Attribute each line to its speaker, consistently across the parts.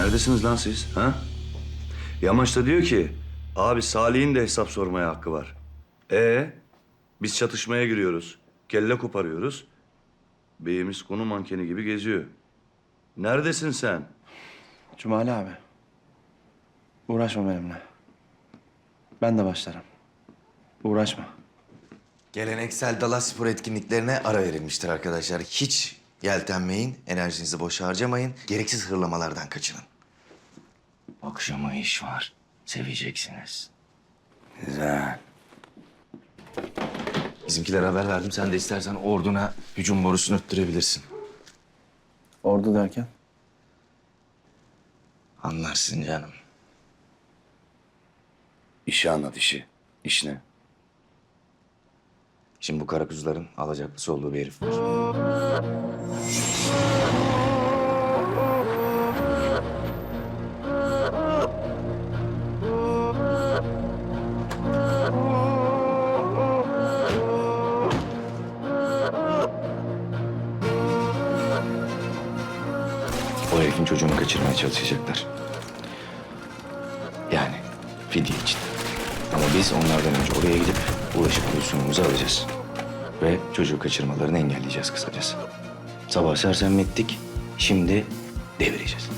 Speaker 1: Neredesiniz lan siz? Ha? Yamaç da diyor ki abi Salih'in de hesap sormaya hakkı var. E biz çatışmaya giriyoruz. Kelle koparıyoruz. Beyimiz konu mankeni gibi geziyor. Neredesin sen?
Speaker 2: Cumali abi. Uğraşma benimle. Ben de başlarım. Uğraşma.
Speaker 3: Geleneksel Dala spor etkinliklerine ara verilmiştir arkadaşlar. Hiç yeltenmeyin, enerjinizi boş harcamayın. Gereksiz hırlamalardan kaçının.
Speaker 4: Akşama iş var. Seveceksiniz.
Speaker 1: Güzel.
Speaker 3: Bizimkilere haber verdim. Sen de istersen orduna hücum borusunu öttürebilirsin.
Speaker 2: Ordu derken?
Speaker 3: Anlarsın canım.
Speaker 1: İşi anlat işi. İş ne?
Speaker 3: Şimdi bu kara kuzuların alacaklısı olduğu bir herif var. O herifin çocuğunu kaçırmaya çalışacaklar. Yani fidye için. Ama biz onlardan önce oraya gidip ulaşıp pozisyonumuzu alacağız. Ve çocuğu kaçırmalarını engelleyeceğiz kısacası. Sabah sersemlettik, şimdi devireceğiz.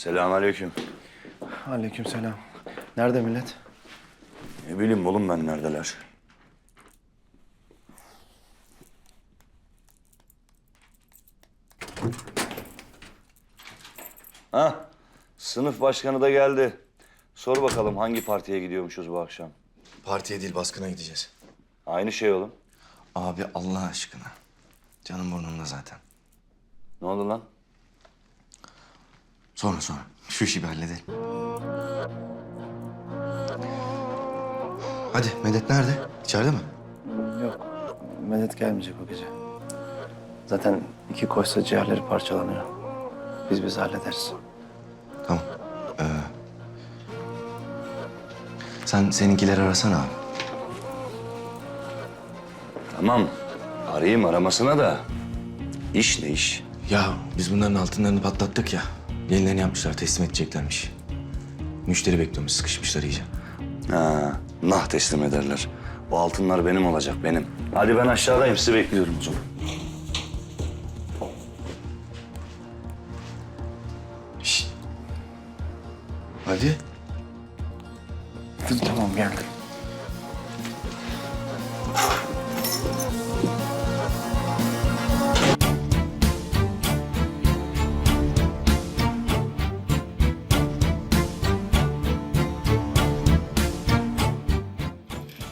Speaker 1: Selamünaleyküm.
Speaker 2: Aleykümselam. Nerede millet?
Speaker 1: Ne bileyim oğlum ben neredeler? Ha, sınıf başkanı da geldi. Sor bakalım hangi partiye gidiyormuşuz bu akşam?
Speaker 3: Partiye değil baskına gideceğiz.
Speaker 1: Aynı şey oğlum.
Speaker 3: Abi Allah aşkına. Canım burnumda zaten.
Speaker 1: Ne oldu lan?
Speaker 3: Sonra sonra. Şu işi bir halledelim. Hadi Medet nerede? İçeride mi?
Speaker 2: Yok. Medet gelmeyecek o gece. Zaten iki koşsa ciğerleri parçalanıyor. Biz biz hallederiz.
Speaker 3: Tamam. Ee, sen seninkileri arasana abi.
Speaker 1: Tamam. Arayayım aramasına da. İş ne iş?
Speaker 3: Ya biz bunların altınlarını patlattık ya. Yenilerini yapmışlar, teslim edeceklermiş. Müşteri bekliyormuş, sıkışmışlar iyice.
Speaker 1: Ha, nah teslim ederler. O altınlar benim olacak, benim. Hadi ben aşağıdayım, sizi bekliyorum o zaman.
Speaker 3: Şşt. Hadi.
Speaker 2: Tamam geldim.